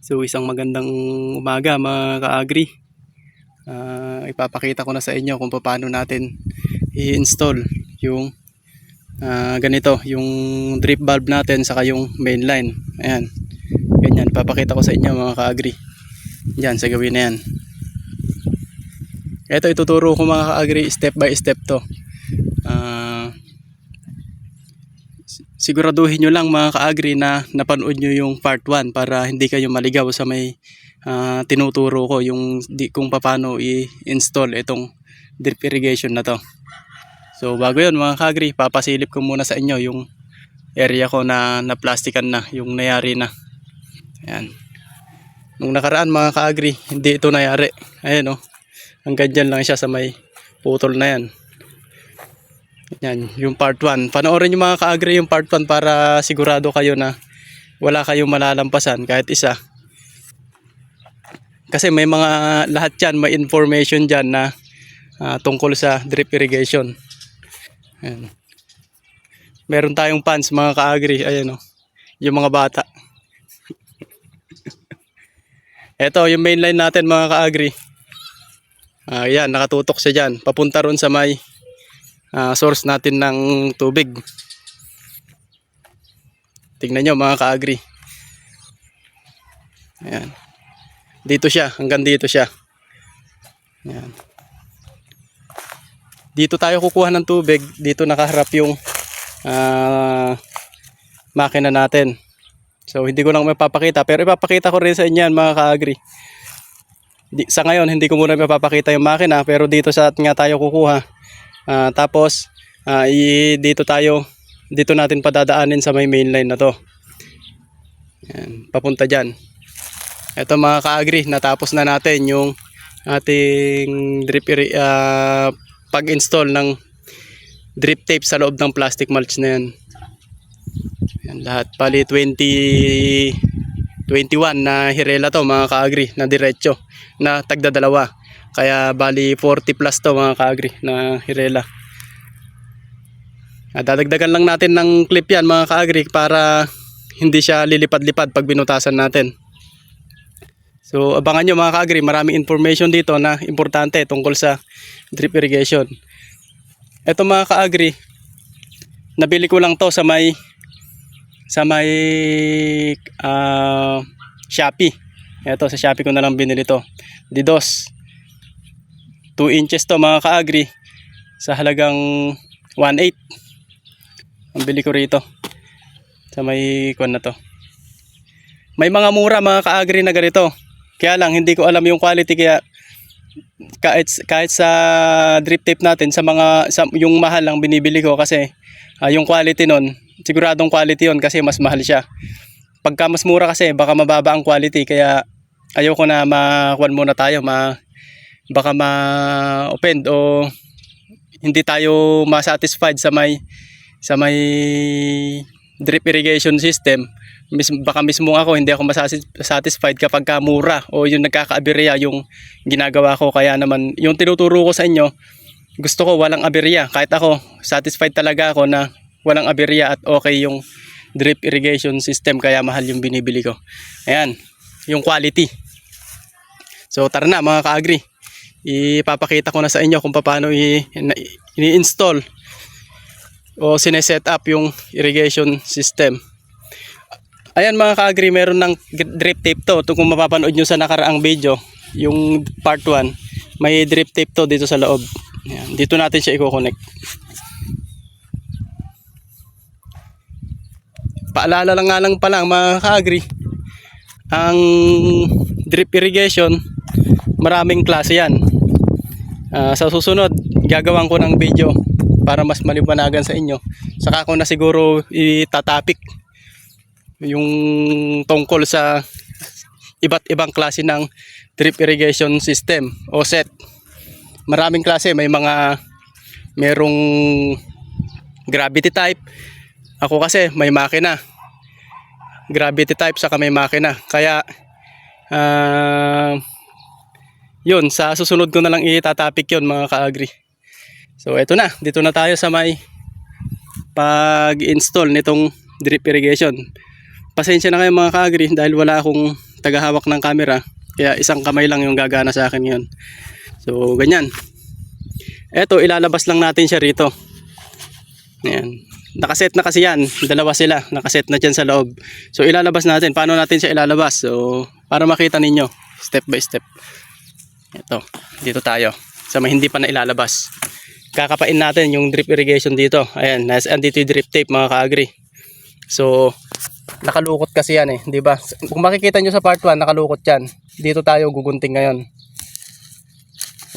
So isang magandang umaga mga ka-agri. Ah, ipapakita ko na sa inyo kung paano natin i-install yung ah, ganito, yung drip valve natin saka yung main line. Ayan. Ganyan, papakita ko sa inyo mga ka-agri. Yan, sa gawin na yan. Ito ituturo ko mga ka-agri step by step to. Ah, siguraduhin nyo lang mga ka-agri na napanood nyo yung part 1 para hindi kayo maligaw sa may ah, tinuturo ko yung kung paano i-install itong drip irrigation na to. So bago yun mga ka-agri, papasilip ko muna sa inyo yung area ko na na-plastican na, yung nayari na. Ayan. Nung nakaraan mga ka-agri, hindi ito nayari. Ayan oh. Hanggang dyan lang siya sa may putol na yan. Yan, yung part 1. Panoorin nyo mga ka-agri yung part 1 para sigurado kayo na wala kayong malalampasan kahit isa. Kasi may mga lahat yan, may information dyan na ah, tungkol sa drip irrigation. Ayan. Meron tayong fans mga ka-agri. Ayan o. Yung mga bata. Ito, yung main line natin mga ka-agri. Ah, yan, nakatutok siya dyan. Papunta ron sa may ah, source natin ng tubig. Tingnan nyo mga ka-agri. Ayan. Dito siya, hanggang dito siya. Ayan. Dito tayo kukuha ng tubig. Dito nakaharap yung ah, makina natin. So hindi ko lang mapapakita pero ipapakita ko rin sa inyo yan mga ka-agri. Sa ngayon hindi ko muna mapapakita yung makina pero dito sa nga tayo kukuha. Ah, tapos ah, i, dito tayo dito natin padadaanin sa may main line na to. Yan, papunta diyan. Ito mga ka-agri, natapos na natin yung ating drip ah, pag-install ng drip tape sa loob ng plastic mulch na yan. Yan lahat. Pali 20 21 na hirela to mga kaagri na diretso na tagda dalawa. Kaya bali 40 plus to mga kaagri na hirela. Ah, dadagdagan lang natin ng clip yan mga kaagri para hindi siya lilipad-lipad pag binutasan natin. So abangan nyo mga kaagri, maraming information dito na importante tungkol sa drip irrigation. Ito mga kaagri, nabili ko lang to sa may sa may ah, Shopee. Ito sa Shopee ko na lang binili to. Didos. 2 inches to mga kaagri sa halagang 1.8. Ang bili ko rito. Sa may kuan na to. May mga mura mga kaagri na ganito. Kaya lang hindi ko alam yung quality kaya kahit kahit sa drip tape natin sa mga sa, yung mahal lang binibili ko kasi ah, yung quality nun siguradong quality yon kasi mas mahal siya pagka mas mura kasi baka mababa ang quality kaya ayaw ko na makuan muna tayo ma baka ma-offend o hindi tayo ma-satisfied sa may sa may drip irrigation system. Mis, baka mismo ako hindi ako masatisfied kapag ka mura o yung nagkakaaberya yung ginagawa ko. Kaya naman yung tinuturo ko sa inyo gusto ko walang aberya. Kahit ako satisfied talaga ako na walang aberya at okay yung drip irrigation system. Kaya mahal yung binibili ko. Ayan yung quality. So tara na mga ka-agri ipapakita ko na sa inyo kung paano ini-install o sineset up yung irrigation system Ayan mga ka-agri, meron ng drip tape to. Ito kung mapapanood nyo sa nakaraang video, yung part 1, may drip tape to dito sa loob. Ayan, dito natin siya i-connect. Paalala lang nga lang pala mga ka-agri, ang drip irrigation, maraming klase yan. Ah, sa susunod, gagawan ko ng video para mas maliwanagan sa inyo. Saka ko na siguro itatapik yung tungkol sa iba't ibang klase ng drip irrigation system o set. Maraming klase, may mga merong gravity type. Ako kasi may makina. Gravity type saka may makina. Kaya ah yun, sa susunod ko na lang itatapik yun mga ka-agri. So eto na, dito na tayo sa may pag-install nitong drip irrigation pasensya na kayo mga ka-agri dahil wala akong tagahawak ng camera. Kaya isang kamay lang yung gagana sa akin yun. So, ganyan. Eto, ilalabas lang natin siya rito. Ayan. Nakaset na kasi yan. Dalawa sila. Nakaset na dyan sa loob. So, ilalabas natin. Paano natin siya ilalabas? So, para makita ninyo. Step by step. Ito. Dito tayo. Sa may hindi pa na ilalabas. Kakapain natin yung drip irrigation dito. Ayan. Nas, andito yung drip tape mga ka-agri. So, nakalukot kasi yan eh. di ba? Kung makikita nyo sa part 1, nakalukot yan. Dito tayo gugunting ngayon.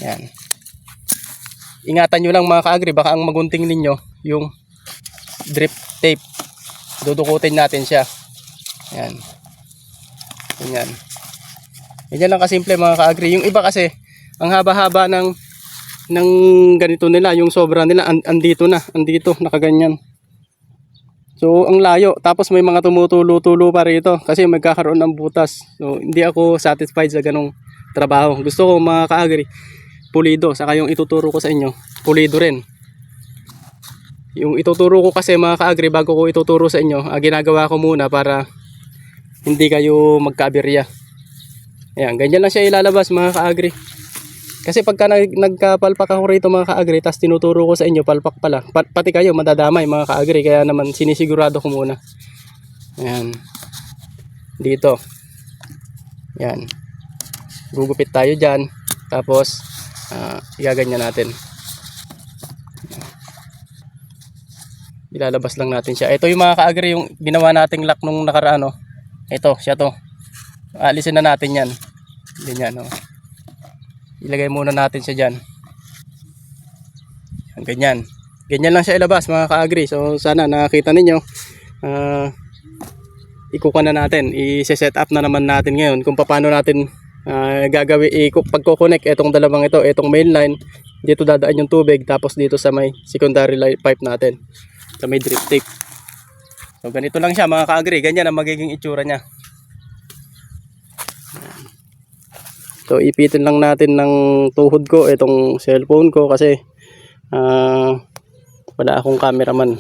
Ayan. Ingatan nyo lang mga ka-agri. Baka ang magunting ninyo yung drip tape. Dudukutin natin siya. Ayan. Ganyan. Ganyan lang kasimple mga ka-agri. Yung iba kasi, ang haba-haba ng ng ganito nila, yung sobra nila, an- andito na, andito, nakaganyan. So, ang layo. Tapos may mga tumutulo-tulo pa rito kasi magkakaroon ng butas. So, hindi ako satisfied sa ganong trabaho. Gusto ko mga ka-agri, pulido. Saka yung ituturo ko sa inyo, pulido rin. Yung ituturo ko kasi mga ka-agri, bago ko ituturo sa inyo, ah, ginagawa ko muna para hindi kayo magkaaberya. Ayan, ganyan lang siya ilalabas mga ka-agri. Kasi pagka nag, nagkapalpak ako rito mga ka-agri, tapos tinuturo ko sa inyo, palpak pala. Pa- pati kayo madadamay mga ka-agri, kaya naman sinisigurado ko muna. Ayan. Dito. Ayan. Gugupit tayo dyan. Tapos, ah, igaganyan natin. Ilalabas lang natin siya. Ito yung mga ka-agri, yung ginawa nating lock nung nakaraan. Oh. Ito, siya to. Alisin na natin yan. Ganyan, oh. Ilagay muna natin siya dyan. Yan, Ganyan. Ganyan lang siya ilabas mga ka-agri. So sana nakakita ninyo. Ah, ikukuha na natin. I-set up na naman natin ngayon kung paano natin uh, gagawin. Pagko-connect itong dalawang ito, itong main line. Dito dadaan yung tubig. Tapos dito sa may secondary pipe natin. Sa may drip tape. So ganito lang siya mga ka-agri. Ganyan ang magiging itsura niya. So ipitin lang natin ng tuhod ko itong cellphone ko kasi ah, wala akong cameraman.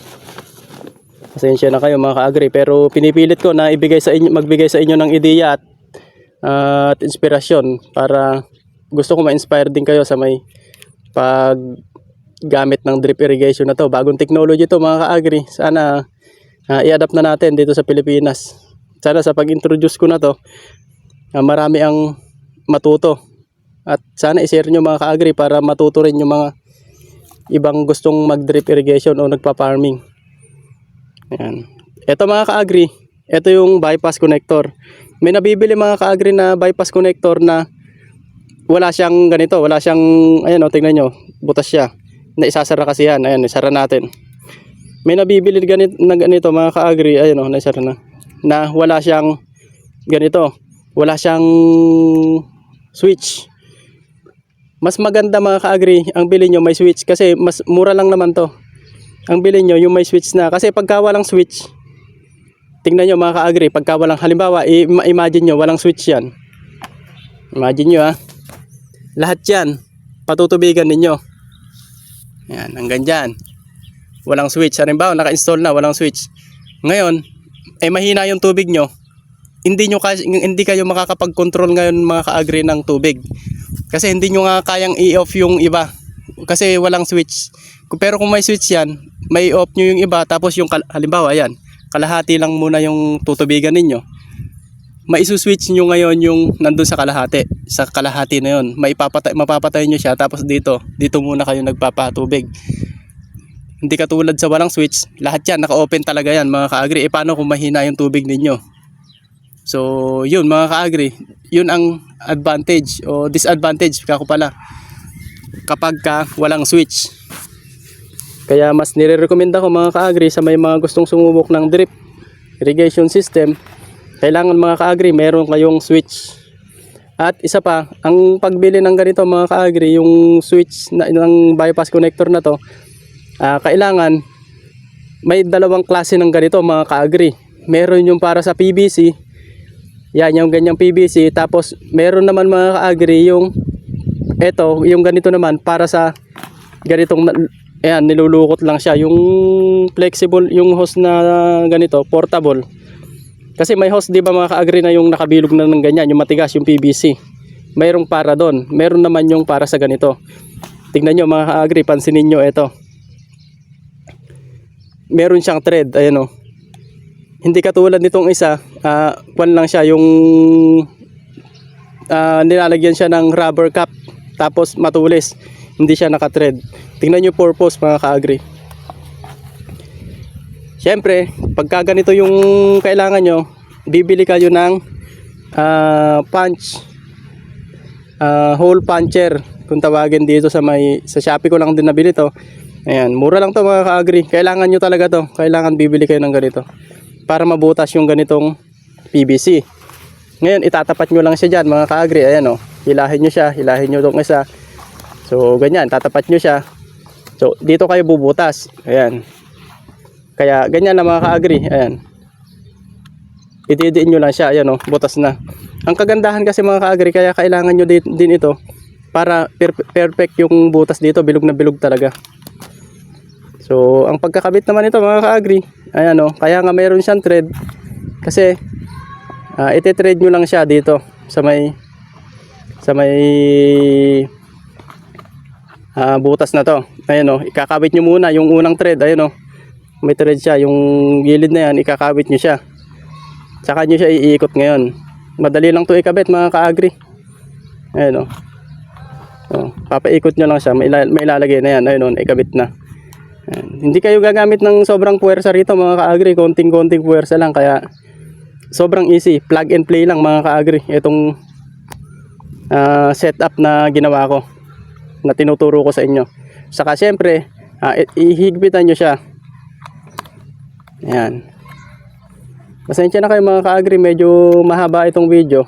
Pasensya na kayo mga ka-agri pero pinipilit ko na ibigay sa inyo magbigay sa inyo ng ideya at ah, at inspirasyon para gusto ko ma-inspire din kayo sa may pag gamit ng drip irrigation na to. Bagong technology to mga ka-agri. Sana ah, i-adapt na natin dito sa Pilipinas. Sana sa pag-introduce ko na to ah, marami ang matuto. At sana i-share nyo mga ka-agri para matuto rin yung mga ibang gustong mag-drip irrigation o nagpa-farming. Ayan. Ito mga ka-agri, ito yung bypass connector. May nabibili mga ka-agri na bypass connector na wala siyang ganito, wala siyang, ayan o, tingnan nyo, butas siya. Na isasara kasi yan, ayan, isara natin. May nabibili ganito, na ganito mga ka-agri, ayan o, naisara na. Na wala siyang ganito, wala siyang switch. Mas maganda mga ka-agri, ang bilhin nyo may switch kasi mas mura lang naman to. Ang bilhin nyo yung may switch na kasi pagka walang switch, tingnan nyo mga ka-agri, pagka walang halimbawa, imagine nyo walang switch yan. Imagine nyo ha. Lahat yan, patutubigan ninyo. Yan, hanggang dyan. Walang switch. Halimbawa, naka-install na, walang switch. Ngayon, eh mahina yung tubig nyo, hindi nyo kasi, hindi kayo makakapag-control ngayon mga ka-agri ng tubig. Kasi hindi nyo nga kayang i-off yung iba. Kasi walang switch. Pero kung may switch yan, may off nyo yung iba tapos yung halimbawa yan, kalahati lang muna yung tutubigan ninyo. Maisuswitch nyo ngayon yung nandun sa kalahati. Sa kalahati na yun. Maipapatay, mapapatay nyo siya tapos dito, dito muna kayo nagpapatubig. Hindi katulad sa walang switch, lahat yan, naka-open talaga yan mga ka-agri. E paano kung mahina yung tubig ninyo? So, yun mga ka-agri, yun ang advantage o disadvantage kako pala kapag ka walang switch. Kaya mas nire-recommenda ko mga ka-agri sa may mga gustong sumubok ng drip irrigation system, kailangan mga ka-agri meron kayong switch. At isa pa, ang pagbili ng ganito mga ka-agri, yung switch na, ng bypass connector na to, ah, kailangan may dalawang klase ng ganito mga ka-agri. Meron yung para sa PVC, yan, yung ganyang PVC. Tapos, meron naman mga ka-agri yung eto, yung ganito naman para sa ganitong ayan, nilulukot lang siya. Yung flexible, yung hose na ganito, portable. Kasi may hose, di ba mga ka-agri na yung nakabilog na ng ganyan, yung matigas, yung PVC. Mayroong para doon. Meron naman yung para sa ganito. Tingnan nyo mga ka-agri, pansinin nyo ito. Meron siyang thread, ayan o. Hindi katulad nitong isa, ah, kwan lang siya, yung ah, nilalagyan siya ng rubber cap, tapos matulis. Hindi siya naka-thread. Tingnan nyo purpose mga ka-agri. Siyempre, pagka ganito yung kailangan nyo, bibili kayo ng ah, punch, ah, hole puncher, kung tawagin dito sa may, sa Shopee ko lang din nabili to. Ayan, mura lang to mga ka-agri. Kailangan nyo talaga to. Kailangan bibili kayo ng ganito. Para mabutas yung ganitong PVC. Ngayon, itatapat nyo lang siya dyan mga ka-agri. Ayan o, hilahin nyo siya, hilahin nyo itong isa. So, ganyan, tatapat nyo siya. So, dito kayo bubutas. Ayan. Kaya, ganyan na mga ka-agri. Ayan. Ididiin nyo lang siya. Ayan o, butas na. Ang kagandahan kasi mga ka-agri, kaya kailangan nyo din, din ito para per- perfect yung butas dito. Bilog na bilog talaga. So, ang pagkakabit naman ito mga ka-agri, ayan o, kaya nga mayroon siyang thread. Kasi, ah iti-thread nyo lang siya dito sa may sa may ah, butas na to. Ayan o, ikakabit nyo muna yung unang thread. Ayan o, may thread siya. Yung gilid na yan, ikakabit nyo siya. Tsaka nyo siya iikot ngayon. Madali lang to ikabit mga ka-agri. Ayan o. Oh, papaikot nyo lang siya. May, may ilalagay na yan. Ayun o, ikabit na. Hindi kayo gagamit ng sobrang puwersa rito mga ka-agri. Konting-konting puwersa lang. Kaya sobrang easy. Plug and play lang mga ka-agri. Itong ah, setup na ginawa ko. Na tinuturo ko sa inyo. Saka syempre, i- ihigpitan nyo siya. Ayan. Pasensya na kayo mga ka-agri. Medyo mahaba itong video.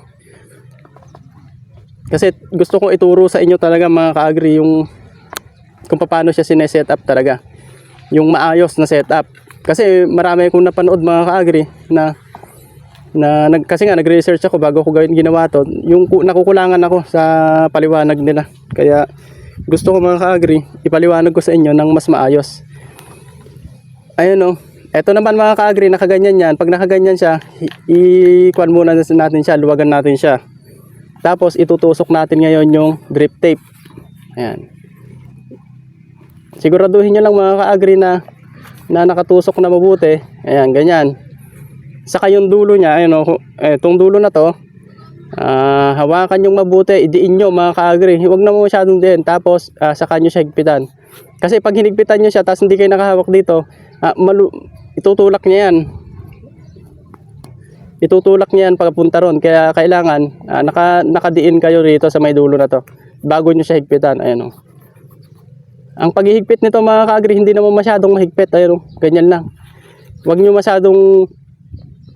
Kasi gusto kong ituro sa inyo talaga mga ka-agri yung kung paano siya sineset up talaga yung maayos na setup. Kasi marami akong napanood mga ka-agri na na nag, kasi nga nag-research ako bago ko gawin ginawa to, yung ku- nakukulangan ako sa paliwanag nila. Kaya gusto ko mga ka-agri, ipaliwanag ko sa inyo ng mas maayos. Ayun oh. Ito naman mga ka-agri, nakaganyan yan. Pag nakaganyan siya, i-kuan muna natin siya, luwagan natin siya. Tapos itutusok natin ngayon yung grip tape. Ayan siguraduhin nyo lang mga ka-agri na na nakatusok na mabuti. Ayan ganyan. Saka yung dulo niya ayun oh, eh, itong dulo na to ah, hawakan yung mabuti. Idiin nyo mga ka-agri. Huwag na mo masyadong din tapos ah, saka nyo siya higpitan. Kasi pag hinigpitan nyo siya tapos hindi kayo nakahawak dito ah, malu itutulak niya yan. Itutulak niya yan pagpunta ron. Kaya kailangan ah, naka, nakadiin kayo rito sa may dulo na to bago nyo siya higpitan. Ayun oh. Ang paghihigpit nito mga kaagri, hindi naman masyadong mahigpit. Ayun, oh, ganyan lang. Huwag nyo masyadong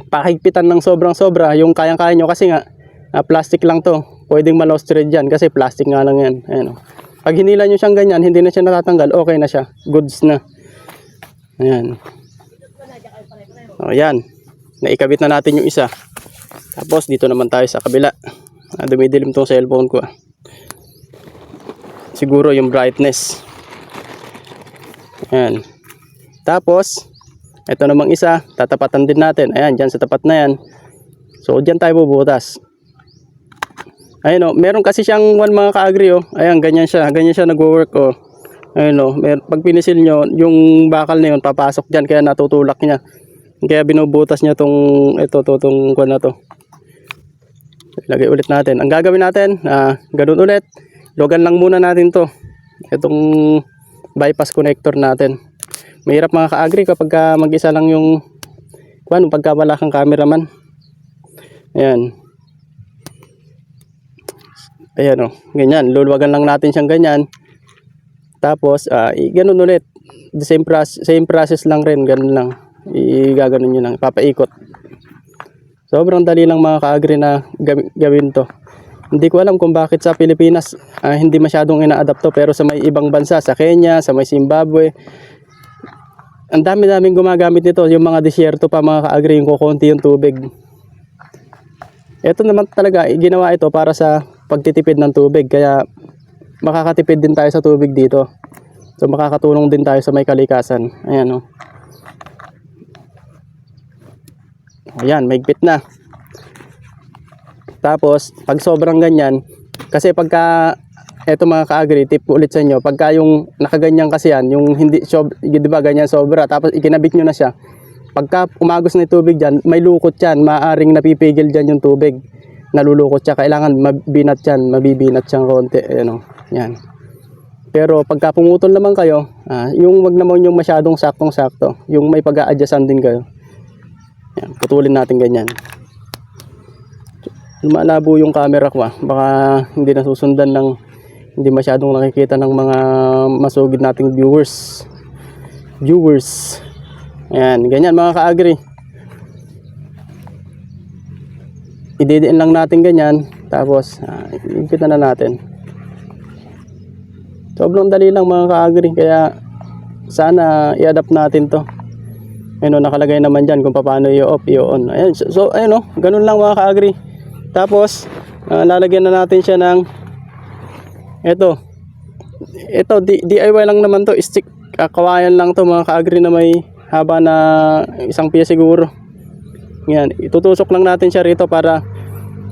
pakigpitan ng sobrang sobra. Yung kayang-kaya nyo kasi nga, ah, plastic lang to. Pwedeng ma-lost thread dyan kasi plastic nga lang yan. Ayun, oh. Pag hinila nyo siyang ganyan, hindi na siya natatanggal, okay na siya. Goods na. Ayan. O, yan. Naikabit na natin yung isa. Tapos, dito naman tayo sa kabila. Ah, dumidilim tong cellphone ko. ah. Siguro yung brightness. Ayan. Tapos, ito namang isa, tatapatan din natin. Ayan, dyan sa tapat na yan. So, dyan tayo bubutas. Ayan o, meron kasi siyang one mga ka-agri o. Ayan, ganyan siya. Ganyan siya nag-work o. Ayan o, pag pinisil nyo, yung bakal na yun, papasok dyan. Kaya natutulak niya. Kaya binubutas niya tong, ito, to, tong kuwan na to. Lagay ulit natin. Ang gagawin natin, ah, ganun ulit. Logan lang muna natin to. Itong bypass connector natin. Mahirap mga ka-agri kapag ka mag-isa lang yung kuan pagka wala kang cameraman. Ayan. Ayan o, ganyan. Luluwagan lang natin siyang ganyan. Tapos, ah, i- ganun ulit. The same, process, same process lang rin, ganun lang. I-gaganon nyo lang, papaikot. Sobrang dali lang mga ka-agri na gawi- gawin to. Hindi ko alam kung bakit sa Pilipinas ah, hindi masyadong ina-adapt to pero sa may ibang bansa, sa Kenya, sa may Zimbabwe, ang dami-daming gumagamit nito, yung mga disyerto pa mga ka-agri, yung kukunti yung tubig. Ito naman talaga, ginawa ito para sa pagtitipid ng tubig, kaya makakatipid din tayo sa tubig dito. So makakatulong din tayo sa may kalikasan. Ayan o. Ayan, maigpit na. Tapos, pag sobrang ganyan, kasi pagka, eto mga ka-agri, tip ko ulit sa inyo, pagka yung nakaganyan kasi yan, yung hindi, sob, di ba, ganyan sobra, tapos ikinabit nyo na siya, pagka umagos na yung tubig dyan, may lukot yan, maaaring napipigil dyan yung tubig, nalulukot siya, kailangan mabinat yan, mabibinat siyang konti, ano, yan. Pero pagka pumutol naman kayo, ah, yung wag naman yung masyadong saktong-sakto, yung may pag-a-adjustan din kayo. Yan, putulin natin ganyan. Lumalabo yung camera ko ah. Baka hindi nasusundan ng hindi masyadong nakikita ng mga masugid nating viewers. Viewers. Ayan, ganyan mga ka-agri. Ididiin lang natin ganyan. Tapos, ah, na natin. Sobrang dali lang mga ka-agri. Kaya, sana i-adapt natin to. Ayun, oh, nakalagay naman dyan kung paano i-off, i-on. Ayan, so, so ayun o, ganun lang mga ka-agri. Tapos, ah, lalagyan na natin siya ng ito. Ito, di- DIY lang naman to. Stick, kawayan lang to mga ka-agri na may haba na isang piya siguro. Yan, itutusok lang natin siya rito para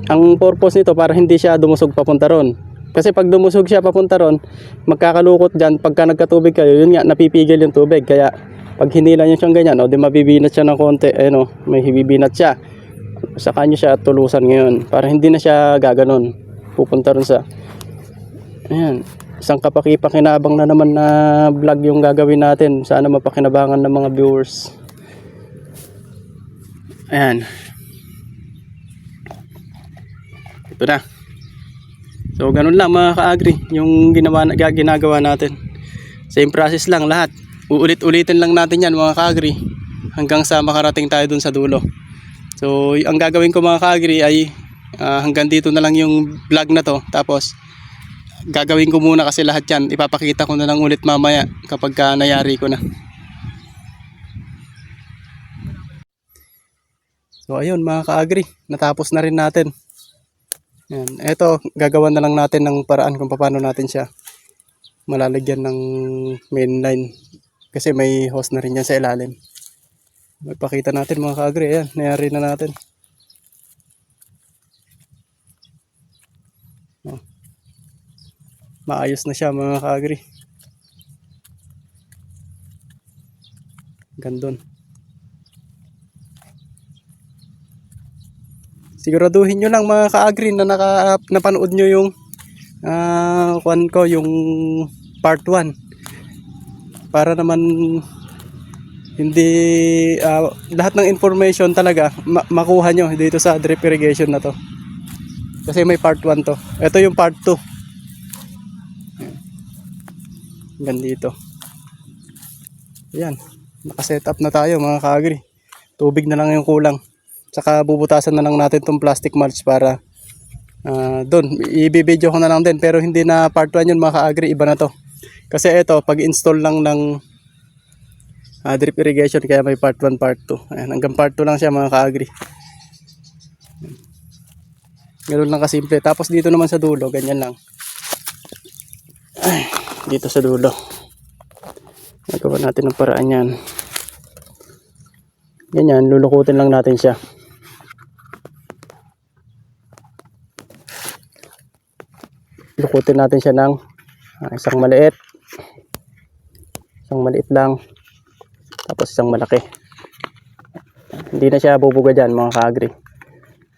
ang purpose nito para hindi siya dumusog papunta ron. Kasi pag dumusog siya papunta ron, magkakalukot dyan. Pagka nagkatubig kayo, yun nga, napipigil yung tubig. Kaya pag hinila nyo siyang ganyan, o, di mabibinat siya ng konti. Ayun, o, may hibibinat siya. Saka nyo siya tulusan ngayon. Para hindi na siya gaganon. Pupunta ron sa... Ayan. Isang kapakipakinabang na naman na vlog yung gagawin natin. Sana mapakinabangan ng mga viewers. Ayan. Ito na. So, ganun lang mga ka-agri. Yung ginawa, na- ginagawa natin. Same process lang lahat. Uulit-ulitin lang natin yan mga ka-agri. Hanggang sa makarating tayo dun sa dulo. So, ang gagawin ko mga ka-agri ay ah, hanggang dito na lang yung vlog na to. Tapos, gagawin ko muna kasi lahat yan. Ipapakita ko na lang ulit mamaya kapag ka nayari ko na. So ayun mga ka-agri, natapos na rin natin. Yan. Ito, gagawa na lang natin ng paraan kung paano natin siya malalagyan ng main line. Kasi may hose na rin yan sa ilalim. Magpakita natin mga ka-agri. Ayan, nayari na natin. Oh. Maayos na siya mga ka-agri. Gandun. siguraduhin nyo lang mga ka-agri na naka, napanood nyo yung ah kwan ko, yung part 1 para naman hindi ah, lahat ng information talaga ma- makuha nyo dito sa drip irrigation na to. Kasi may part 1 to. Ito yung part 2 hanggang dito. Ayan. Nakaset up na tayo mga ka-agri. Tubig na lang yung kulang. Tsaka bubutasan na lang natin tong plastic mulch para ah doon. Ibibideo ko na lang din pero hindi na part 1 yun mga ka-agri. Iba na to. Kasi ito pag install lang ng ah, drip irrigation kaya may part 1 part 2. Ayan, hanggang part 2 lang siya mga ka-agri. Ganun lang kasimple. Tapos dito naman sa dulo, ganyan lang. Ay, dito sa dulo. Nagawa natin ng paraan yan. Ganyan, lulukutin lang natin siya. lukutin natin siya ng ah, isang maliit isang maliit lang tapos isang malaki. Hindi na siya bubuga dyan mga ka-agri.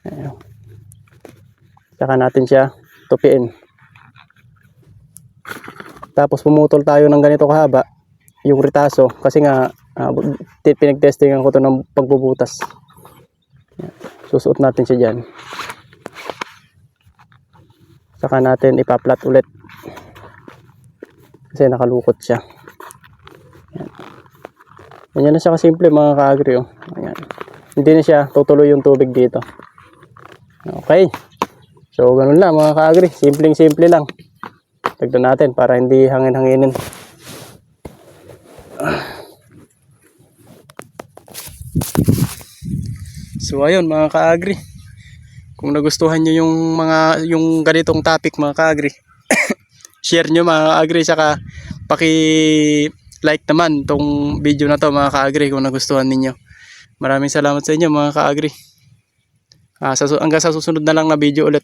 Ayan. saka natin siya tupiin. Tapos pumutol tayo ng ganito kahaba yung ritaso. Kasi nga uh, pinagtestingan ko to ng pagbubutas. Susuot natin siya dyan. Saka natin ipaplat ulit. Kasi nakalukot siya. Ganyan na siya kasimple mga ka-agri oh. Ayan. hindi na siya tutuloy yung tubig dito. Okay. So ganun lang mga ka-agri. Simpleng simple lang. Tagdan natin para hindi hangin-hanginin. So ayun mga ka-agri. Kung nagustuhan nyo yung mga yung ganitong topic mga ka-agri share nyo mga ka-agri saka paki like naman tong video na to mga ka-agri kung nagustuhan ninyo Maraming salamat sa inyo mga ka-agri. Ah, sa, hanggang sa susunod na lang na video ulit.